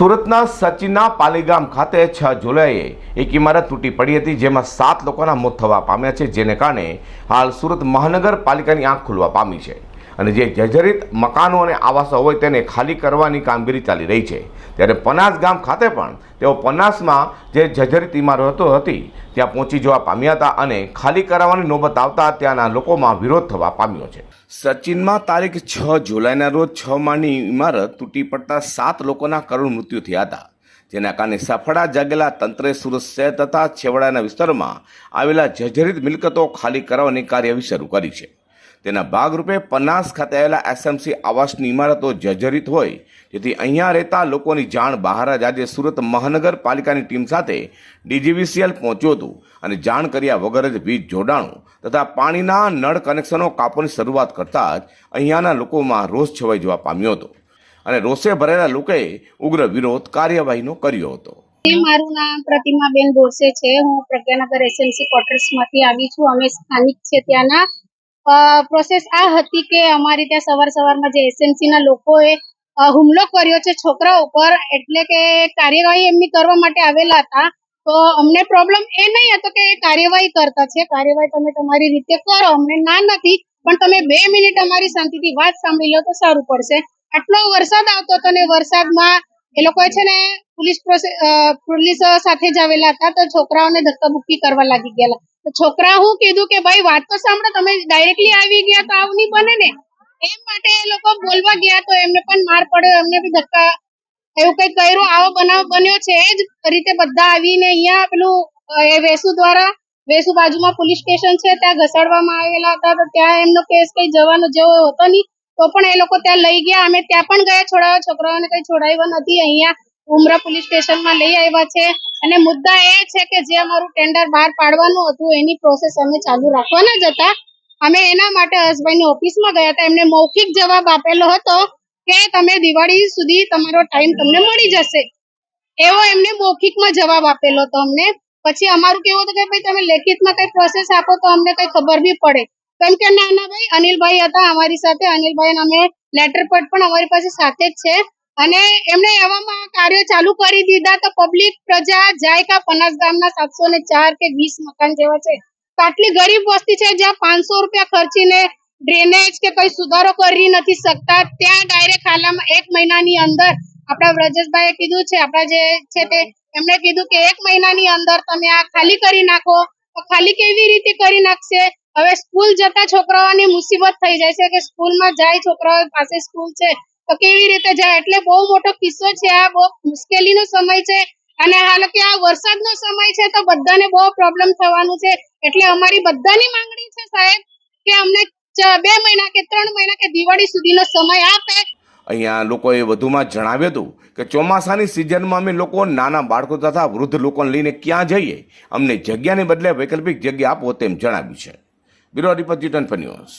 સુરતના સચિના પાલીગામ ખાતે છ જુલાઈએ એક ઇમારત તૂટી પડી હતી, જેમાં સાત લોકોના મોત થવા પામ્યા છે, જેને કારણે હાલ સુરત મહાનગરપાલિકાની આંખ ખુલવા પામી છે. અને જે જર્જરિત મકાનો અને આવાસો હોય તેને ખાલી કરવાની કામગીરી ચાલી રહી છે. ત્યારે પનાસ ગામ ખાતે પણ તેઓ પનાસમાં જે જર્જરિત ઇમારતો હતી, ત્યાં પહોંચી જવા પામ્યા હતા અને ખાલી કરાવવાની નોબત આવતા ત્યાંના લોકોમાં વિરોધ થવા પામ્યો છે. સચિનમાં તારીખ છ જુલાઈના રોજ છ માળની ઇમારત તૂટી પડતા સાત લોકોના કરુણ મૃત્યુ થયા હતા. જેના કારણે સફળા જાગેલા તંત્રે સુરત શહેર તથા છેવાડાના વિસ્તારમાં આવેલા જર્જરિત મિલકતો ખાલી કરાવવાની કાર્યવાહી શરૂ કરી છે. તેના ભાગરૂપે પન્નાસ ખાતે આવેલા એસએમસી આવાસની ઇમારતો જર્જરિત હોય. જેથી અહીંયા રહેતા લોકોની જાણ બહાર જ આજે સુરત મહાનગરપાલિકાની ટીમ સાથે ડીજીવીસીએલ પહોંચ્યું હતું અને જાણ કર્યા વગર જ વીજ જોડાણો તથા પાણીના નળ કનેક્શનો કાપવાની શરૂઆત કરતા જ અહીંયાના લોકોમાં રોષ છવાઈ જવા પામ્યો હતો અને રોષે ભરેલા લોકોએ ઉગ્ર વિરોધ કાર્યવાહીનો કર્યો હતો. મારું નામ પ્રતિમાબેન બોરસે છે. હું પ્રજ્ઞાનગર એસએમસી ક્વાર્ટર્સમાંથી આવી છું. અમે સ્થાનિક છે ત્યાંના. પ્રોસેસ આ હતી કે અમારી ત્યાં સવાર સવારમાં જે એસએમસી ના લોકોએ હુમલો કર્યો છે છોકરા ઉપર, એટલે કે કાર્યવાહી એમની કરવા માટે આવેલા હતા. તો અમને પ્રોબ્લેમ એ નહીં હતો કે એ કાર્યવાહી કરતા છે. કાર્યવાહી તમે તમારી રીતે કરો, અમને ના નથી. પણ તમે બે મિનિટ અમારી શાંતિથી વાત સાંભળી લો તો સારું પડશે. આટલો વરસાદ આવતો હતો ને વરસાદમાં એ લોકોએ છે ને પોલીસ પોલીસ સાથે જ આવેલા હતા, તો છોકરાઓને ધક્કાબુક્કી કરવા લાગી ગયેલા. તો છોકરા હું કીધું કે, ભાઈ, વાત તો સાંભળો, તમે ડાયરેક્ટલી આવી ગયા તો આવું નહીં બને ને. એમ માટે એ લોકો બોલવા ગયા, તો એમને પણ માર પડ્યો, એમને બી ધક્કા, એવું કઈ કર્યું, આવો બનાવ બન્યો છે એ જ રીતે બધા આવીને અહીંયા પેલું એ વેસુ દ્વારા, વેસુ બાજુમાં પોલીસ સ્ટેશન છે, ત્યાં ઘસાડવામાં આવેલા હતા, તો ત્યાં એમનો કેસ કઈ જવાનો જેવો હતો નહીં. તો પણ એ લોકો ત્યાં લઈ ગયા. અમે ત્યાં પણ ગયા. છોડાવવા છોકરાઓને કઈ છોડાવ્યા નથી. અહીંયા ઉમરા પોલીસ સ્ટેશનમાં લઈ આવ્યા છે. અને મુદ્દા એ છે કે જે અમારું ટેન્ડર બહાર પાડવાનું હતું, એની પ્રોસેસ અમે ચાલુ રાખવાના જ હતા. અમે એના માટે હસભાઈની ઓફિસમાં ગયા હતા. એમને મૌખિક જવાબ આપેલો હતો કે તમે દિવાળી સુધી તમારો ટાઈમ તમને મળી જશે. એવો એમને મૌખિકમાં જવાબ આપેલો હતો અમને. પછી અમારું કેવું હતું કે ભાઈ તમે લેખિતમાં કઈ પ્રોસેસ આપો તો અમને કઈ ખબર બી પડે. કેમ કે નાના અનિલભાઈ હતા અમારી સાથે. અનિલભાઈ અમે લેટર પણ અમારી પાસે સાથે જ છે. અને એમણે એવામાં કાર્યો ચાલુ કરી દીધા તો પબ્લિક પ્રજા જાયકા પનાસ ગામના સાતસો ને ચાર કે વીસ મકાન જેવા છે. આટલી ગરીબ વસ્તી છે જ્યાં પાંચસો રૂપિયા ખર્ચીને ડ્રેનેજ કે કઈ સુધારો કરી નથી શકતા, ત્યાં ડાયરેક્ટ હાલમાં એક મહિનાની અંદર આપણા વ્રજેશભાઈએ કીધું છે, આપણા જે છે તે, એમણે કીધું કે એક મહિનાની અંદર તમે આ ખાલી કરી નાખો. ખાલી કેવી રીતે કરી નાખશે? હવે સ્કૂલ જતા છોકરાઓની મુસીબત થઈ જાય છે કે સ્કૂલમાં જાય છોકરાઓ પાસે સ્કૂલ છે, તો કેવી રીતે જાય? એટલે બહુ મોટો કિસ્સો છે, આ બહુ મુશ્કેલીનો સમય છે અને હાલ કે આ વરસાદનો સમય છે, તો બધાને બહુ પ્રોબ્લેમ થવાનું છે. એટલે અમારી બધાની માંગણી છે સાહેબ કે અમને બે મહિના કે ત્રણ મહિના કે દિવાળી સુધીનો સમય આપે. અહીંયા લોકોએ વધુમાં જણાવ્યું હતું કે ચોમાસાની સિઝનમાં અમે લોકો નાના બાળકો તથા વૃદ્ધ લોકોને લઈને ક્યાં જઈએ? અમને જગ્યાને બદલે વૈકલ્પિક જગ્યા આપો તેમ જણાવ્યું છે. Bureau report G twenty news